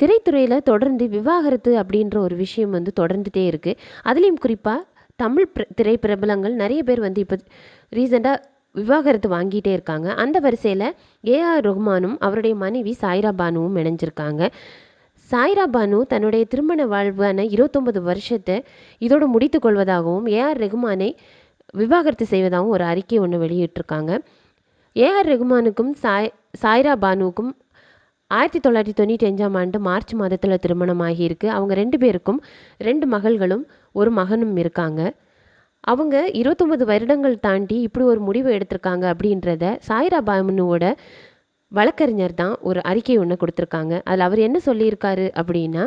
திரைத்துறையில் தொடர்ந்து விவாகரத்து அப்படின்ற ஒரு விஷயம் வந்து தொடர்ந்துகிட்டே இருக்குது அதுலேயும் குறிப்பாக தமிழ் பிர திரை பிரபலங்கள் நிறைய பேர் வந்து இப்போ ரீசெண்டாக விவாகரத்து வாங்கிட்டே இருக்காங்க. அந்த வரிசையில் ஏஆர் ரஹ்மானும் அவருடைய மனைவி சாய்ரா பானுவும் இணைஞ்சிருக்காங்க. சாய்ரா பானு தன்னுடைய திருமண வாழ்வான இருபத்தொன்பது வருஷத்தை இதோடு முடித்து கொள்வதாகவும் ஏஆர் ரஹ்மானை விவாகரத்து செய்வதாகவும் ஒரு அறிக்கை ஒன்று வெளியிட்டிருக்காங்க. ஏஆர் ரஹ்மானுக்கும் சாய் சாய்ரா பானுவுக்கும் ஆயிரத்தி தொள்ளாயிரத்தி தொண்ணூற்றி அஞ்சாம் ஆண்டு மார்ச் மாதத்தில் திருமணம் ஆகியிருக்கு அவங்க ரெண்டு பேருக்கும் ரெண்டு மகள்களும் ஒரு மகனும் இருக்காங்க. அவங்க இருபத்தொம்பது வருடங்கள் தாண்டி இப்படி ஒரு முடிவு எடுத்திருக்காங்க அப்படின்றத சாய்ரா பாமனுவோட வழக்கறிஞர் தான் ஒரு அறிக்கை ஒன்று கொடுத்துருக்காங்க. அதில் அவர் என்ன சொல்லியிருக்காரு அப்படின்னா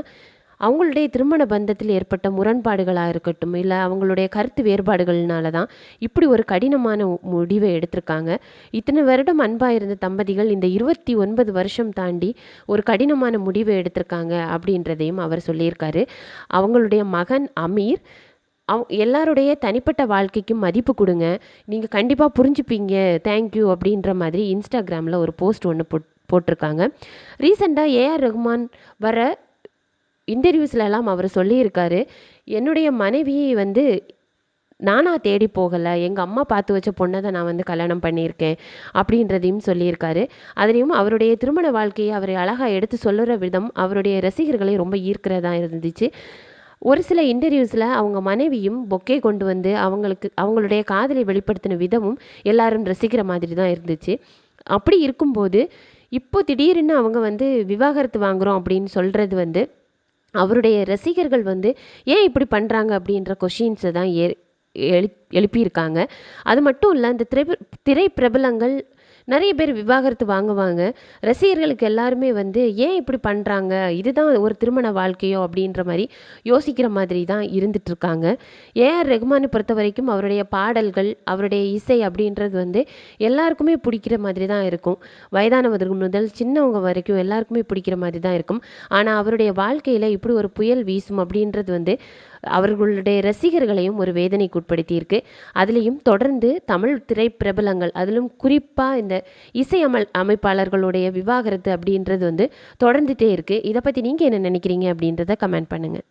அவங்களுடைய திருமண பந்தத்தில் ஏற்பட்ட முரண்பாடுகளாக இருக்கட்டும் இல்லை அவங்களுடைய கருத்து வேறுபாடுகள்னால தான் இப்படி ஒரு கடினமான முடிவை எடுத்திருக்காங்க. இத்தனை வருடம் அன்பாக இருந்த தம்பதிகள் இந்த இருபத்தி ஒன்பது வருஷம் தாண்டி ஒரு கடினமான முடிவை எடுத்திருக்காங்க அப்படின்றதையும் அவர் சொல்லியிருக்காரு. அவங்களுடைய மகன் அமீர் அவ் எல்லாருடைய தனிப்பட்ட வாழ்க்கைக்கும் மதிப்பு கொடுங்க. நீங்கள் கண்டிப்பாக புரிஞ்சுப்பீங்க தேங்க்யூ அப்படின்ற மாதிரி இன்ஸ்டாகிராமில் ஒரு போஸ்ட் ஒன்று போட் போட்டிருக்காங்க. ரீசெண்டாக ஏஆர் ரஹ்மான் வர இன்டர்வியூஸ்லலாம் அவர் சொல்லியிருக்காரு என்னுடைய மனைவியை வந்து நானாக தேடி போகலை. எங்கள் அம்மா பார்த்து வச்ச பொண்ணை தான் நான் வந்து கல்யாணம் பண்ணியிருக்கேன் அப்படின்றதையும் சொல்லியிருக்காரு. அதுலேயும் அவருடைய திருமண வாழ்க்கையை அவர் அழகாக எடுத்து சொல்லுற விதம் அவருடைய ரசிகர்களை ரொம்ப ஈர்க்கிறதா இருந்துச்சு. ஒரு சில இன்டர்வியூஸில் அவங்க மனைவியும் பொக்கே கொண்டு வந்து அவங்களுக்கு அவங்களுடைய காதலை வெளிப்படுத்தின விதமும் எல்லாரும் ரசிக்கிற மாதிரி தான் இருந்துச்சு. அப்படி இருக்கும்போது இப்போ திடீர்னு அவங்க வந்து விவாகரத்து வாங்குகிறோம் அப்படின்னு சொல்கிறது வந்து அவருடைய ரசிகர்கள் வந்து ஏன் இப்படி பண்ணுறாங்க அப்படின்ற கொஷின்ஸை தான் ஏ எழு எழுப்பியிருக்காங்க. அது மட்டும் இல்லை இந்த திரை திரை பிரபலங்கள் நிறைய பேர் விவாகரத்து வாங்குவாங்க. ரசிகர்களுக்கு எல்லாருமே வந்து ஏன் இப்படி பண்ணுறாங்க இதுதான் ஒரு திருமண வாழ்க்கையோ? அப்படின்ற மாதிரி யோசிக்கிற மாதிரி தான் இருந்துட்டுருக்காங்க. ஏஆர் ரெகுமானை பொறுத்த வரைக்கும் அவருடைய பாடல்கள் அவருடைய இசை அப்படின்றது வந்து எல்லாருக்குமே பிடிக்கிற மாதிரி தான் இருக்கும். வயதானவர்கள் முதல் சின்னவங்க வரைக்கும் எல்லாருக்குமே பிடிக்கிற மாதிரி தான் இருக்கும். ஆனால் அவருடைய வாழ்க்கையில் இப்படி ஒரு புயல் வீசும் அப்படின்றது வந்து அவர்களுடைய ரசிகர்களையும் ஒரு வேதனைக்கு உட்படுத்தியிருக்கு. அதுலேயும் தொடர்ந்து தமிழ் திரைப்பிரபலங்கள் அதிலும் குறிப்பாக இந்த இசை இசையமல் அமைப்பாளர்களுடைய விவாகரத்து அப்படின்றது வந்து தொடர்ந்துட்டே இருக்குது இதை பற்றி நீங்கள் என்ன நினைக்கிறீங்க அப்படின்றத கமெண்ட் பண்ணுங்கள்